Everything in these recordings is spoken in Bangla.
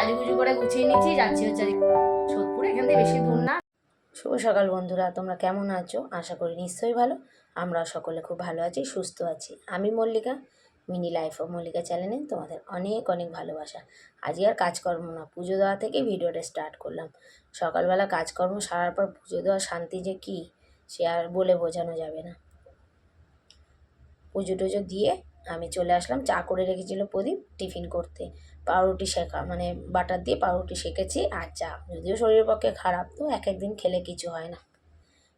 সাজুগুজু করে গুছিয়ে নিচ্ছি, যাচ্ছি হচ্ছে সোদপুর। এখান থেকে বেশি দূর না। শুভ সকাল বন্ধুরা, তোমরা কেমন আছো? আশা করি নিশ্চয়ই ভালো। আমরা সকলে খুব ভালো আছি, সুস্থ আছি। আমি Mallika, mini life of Mallika চ্যানেলে তোমাদের অনেক অনেক ভালোবাসা। আজকে আর কাজকর্ম না, পুজো দেওয়া থেকে ভিডিওটা স্টার্ট করলাম। সকালবেলা কাজকর্ম সারার পর পুজো দেওয়ার শান্তি যে কী, সে আর বলে বোঝানো যাবে না। পুজো টুজো দিয়ে আমি চলে আসলাম। চা করে রেখেছিল প্রদীপ টিফিন করতে। পাউরুটি শেখা মানে বাটার দিয়ে পাউরুটি শেখেছি আর চা। যদিও শরীরের পক্ষে খারাপ, তো এক একদিন খেলে কিছু হয় না।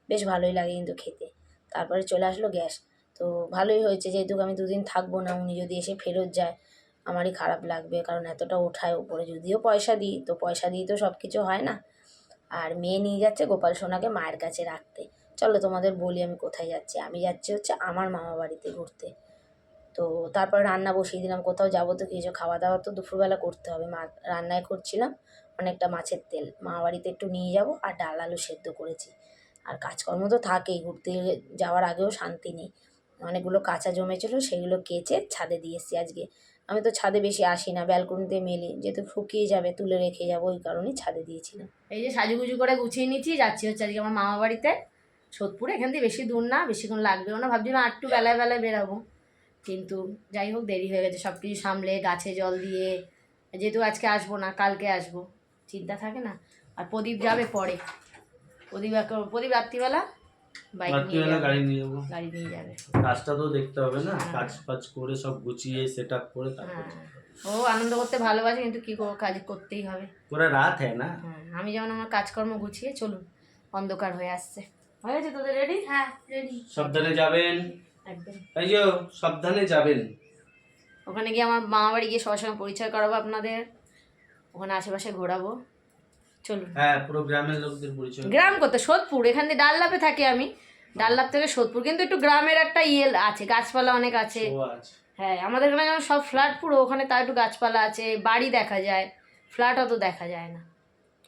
বেশ ভালোই লাগে কিন্তু খেতে। তারপরে চলে আসলো গ্যাস। তো ভালোই হয়েছে, যেহেতু আমি দুদিন থাকব না, উনি যদি এসে ফেরত যায়, আমারই খারাপ লাগবে, কারণ এতটা ওঠায় উপরে। যদিও পয়সা দিই, তো পয়সা দিয়ে তো সব কিছু হয় না। আর মেয়ে নিয়ে যাচ্ছে গোপাল সোনাকে মায়ের কাছে রাখতে। চলো তোমাদের বলি আমি কোথায় যাচ্ছি। আমি যাচ্ছি হচ্ছে আমার মামা বাড়িতে ঘুরতে। তো তারপর রান্না বসিয়ে দিলাম, কোথাও যাব তো কিছু খাওয়া দাওয়া তো দুপুরবেলা করতে হবে। মা, রান্নায় করছিলাম অনেকটা মাছের তেল। মা বাড়িতে একটু নিয়ে যাব আর ডাল আলু সেদ্ধ করেছি। আর কাজকর্ম তো থাকেই, ঘুরতে যাওয়ার আগেও শান্তি নেই। অনেকগুলো কাঁচা জমেছিল, সেগুলো কেচে ছাদে দিয়ে এসেছি আজকে। আমি তো ছাদে বেশি আসি না, ব্যালকনিতে মেলি, যেহেতু ফুকিয়ে যাবে, তুলে রেখে যাব, ওই কারণেই ছাদে দিয়েছিলাম। এই যে সাজুগুজু করে গুছিয়ে নিচ্ছি, যাচ্ছি হচ্ছে আজকে আমার মামা বাড়িতে, সোদপুরে। এখান থেকে বেশি দূর না, বেশিক্ষণ লাগবেও না। ভাবছিলাম আর একটু বেলায় বেলায় বেরাবো। কিন্তু যাই হোক দেরি হয়ে গেছে। সব কিছু সামলে গাছে জল দিয়ে যেহেতু আজকে আসব না কালকে আসব চিন্তা থাকে না। আর প্রদীপ যাবে পরে। প্রদীপ এক- প্রদীপ রাত্রিবেলা বাইক নিয়ে যাবে। গাড়ি নিয়ে যাব। গাড়ি নিয়ে যাবে। কাজটা তো দেখতে হবে না হ্যাঁ। কাজ ফাজ করে সব গুছিয়ে সেট আপ করে তারপর হ্যাঁ। ও আনন্দ করতে ভালোবাসে কিন্তু কি করব কাজ করতেই হবে। পুরো রাত হ্যাঁ না? হ্যাঁ আমি যেমন আমার কাজকর্ম গুছিয়ে চলুন অন্ধকার হয়ে আসছে। হয়ে গেছে তোদের রেডি হ্যাঁ রেডি সাবধানে যাবেন। একদম। তাই যে সাবধানে যাবেন। ওখানে গিয়ে আমার মামা বাড়ি গিয়ে সবার সঙ্গে পরিচয় করাবো আপনাদের। ওখানে আশেপাশে ঘোরাবো। চলুন। হ্যাঁ পুরো গ্রামের লোকদের পরিচয়। গ্রাম করতে সোদপুর। এখান থেকে ডাল্লাপে থাকি আমি। ডাল্লাপ থেকে সোদপুর। কিন্তু একটু গ্রামের একটা ইয়ে আছে গাছপালা অনেক আছে। হ্যাঁ আমাদের এখানে যেমন সব ফ্ল্যাট পুরো ওখানে তার একটু গাছপালা আছে বাড়ি দেখা যায়। ফ্ল্যাট অত দেখা যায় না।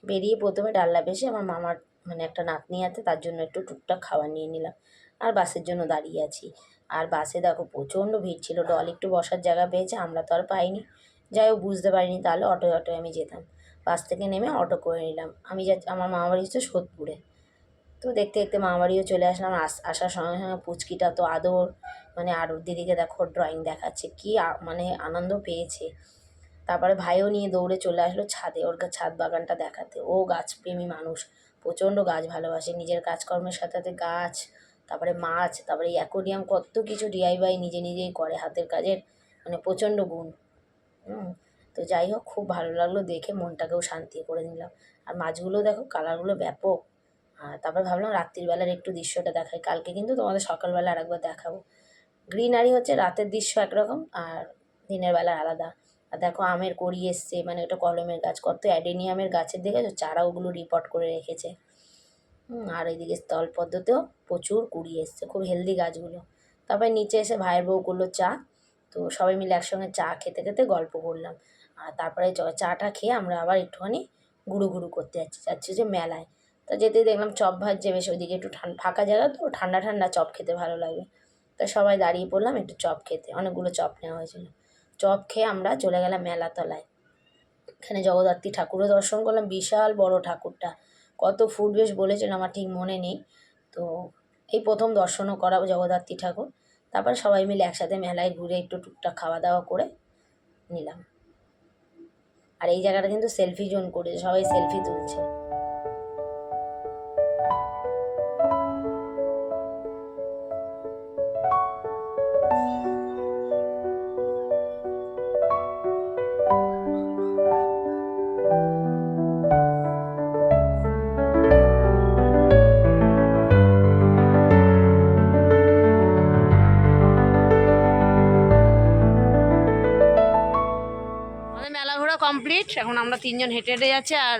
বেরিয়ে প্রথমে ডাল্লা বেশি আমার মামার মানে একটা নাতনি আছে তার জন্য একটু টুকটাক খাবার নিয়ে নিলাম। আর বাসের জন্য দাঁড়িয়ে আছি। আর বাসে দেখো প্রচণ্ড ভিড় ছিল, ডল একটু বসার জায়গা পেয়েছে, আমরা তো আর পাইনি। যাই হোক, বুঝতে পারিনি তাহলে অটোয় অটোয় আমি যেতাম। বাস থেকে নেমে অটো করে নিলাম। আমি যা, আমার মামা বাড়ি হচ্ছে সোদপুরে। তো দেখতে দেখতে মামা বাড়িও চলে আসলাম। আস- আসার সঙ্গে সঙ্গে পুচকিটা তো আদর মানে আর ওর দিদিকে দেখো ড্রয়িং দেখাচ্ছে, কি মানে আনন্দ পেয়েছে। তারপরে ভাইও নিয়ে দৌড়ে চলে আসলো ছাদে, ওর ছাদ বাগানটা দেখাতে। ও গাছপ্রেমী মানুষ, প্রচণ্ড গাছ ভালোবাসে। নিজের কাজকর্মের সাথে সাথে গাছ তারপরে মাছ, তারপরে এই অ্যাকোরিয়াম কত কিছু ডিআইওয়াই নিজে নিজেই করে হাতের কাজের মানে প্রচণ্ড গুণ। তো যাই হোক, খুব ভালো লাগল দেখে, মনটাকেও শান্তি করে নিলাম। আর মাছগুলো দেখো, কালারগুলো ব্যাপক। আর তারপরে ভাবলাম রাত্রিবেলার একটু দৃশ্যটা দেখাই। কালকে কিন্তু তোমাদের সকালবেলা আর একবার দেখাবো। গ্রিনারি হচ্ছে রাতের দৃশ্য একরকম, আর দিনের বেলা আলাদা। আর দেখো আমের কড়ি এসছে মানে ওটা কলমের গাছ, কত অ্যাডেনিয়ামের গাছের, দেখেছ? চারা ওগুলো রিপোর্ট করে রেখেছে। আর এইদিকে স্থল পদ্মতেও প্রচুর কুড়ি এসছে, খুব হেলদি গাছগুলো। তারপরে নিচে এসে ভাইয়ের বউ করল চা, তো সবাই মিলে একসঙ্গে চা খেতে খেতে গল্প করলাম। আর তারপরে চাটা খেয়ে আমরা আবার একটুখানি গুরু গুরু করতে যাচ্ছি যাচ্ছি যে মেলায়। তো যেতে দেখলাম চপ ভাজছে, বেশ ওইদিকে একটু ফাঁকা জায়গা তো, ঠান্ডা ঠান্ডা চপ খেতে ভালো লাগবে তো সবাই দাঁড়িয়ে পড়লাম একটু চপ খেতে, অনেকগুলো চপ নেওয়া হয়েছিল। চপ খেয়ে আমরা চলে গেলাম মেলাতলায়। এখানে জগদ্ধাত্রী ঠাকুরও দর্শন করলাম, বিশাল বড় ঠাকুরটা। কত ফুট বেশ বলেছেন, আমার ঠিক মনে নেই। তো এই প্রথম দর্শনও করা জগদ্ধাত্রী ঠাকুর। তারপর সবাই মিলে একসাথে মেলায় ঘুরে একটু টুকটাক খাওয়া দাওয়া করে নিলাম। আর এই জায়গাটা কিন্তু সেলফি জোন করেছে, সবাই সেলফি তুলছে। কমপ্লিট এখন আমরা তিনজন হেঁটে হেঁটে যাচ্ছি আর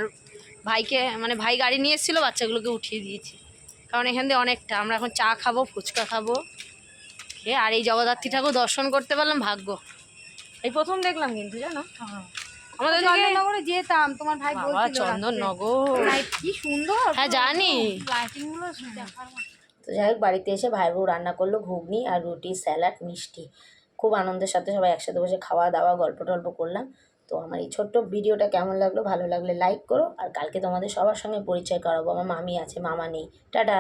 ভাইকে মানে ভাই গাড়ি নিয়ে এসেছিল বাচ্চাগুলোকে উঠিয়ে দিয়েছি। কারণ এখান দিয়ে অনেকটা আমরা এখন চা খাব ফুচকা খাব। এ আর এই জগদ্ধাত্রী ঠাকুর দর্শন করতে পারলাম ভাগ্য। এই প্রথম দেখলাম কিন্তু জানো? আমাদের চন্দননগরে যেতাম তোমার ভাই বাবা বলছিল চন্দননগর। কি সুন্দর। হ্যাঁ জানি। লাইটিংগুলো তো যাই হোক বাড়িতে এসে ভাই বউ রান্না করল ঘুগনি আর রুটি স্যালাড মিষ্টি। খুব আনন্দের সাথে সবাই একসাথে বসে খাওয়া দাওয়া গল্প টল্প করলাম। তো আমার এই ছোট্ট ভিডিওটা কেমন লাগল? ভালো লাগলে লাইক করো। আর কালকে তোমাদের সবার সঙ্গে পরিচয় করাবো। আমার মামি আছে, মামা নেই। টাটা!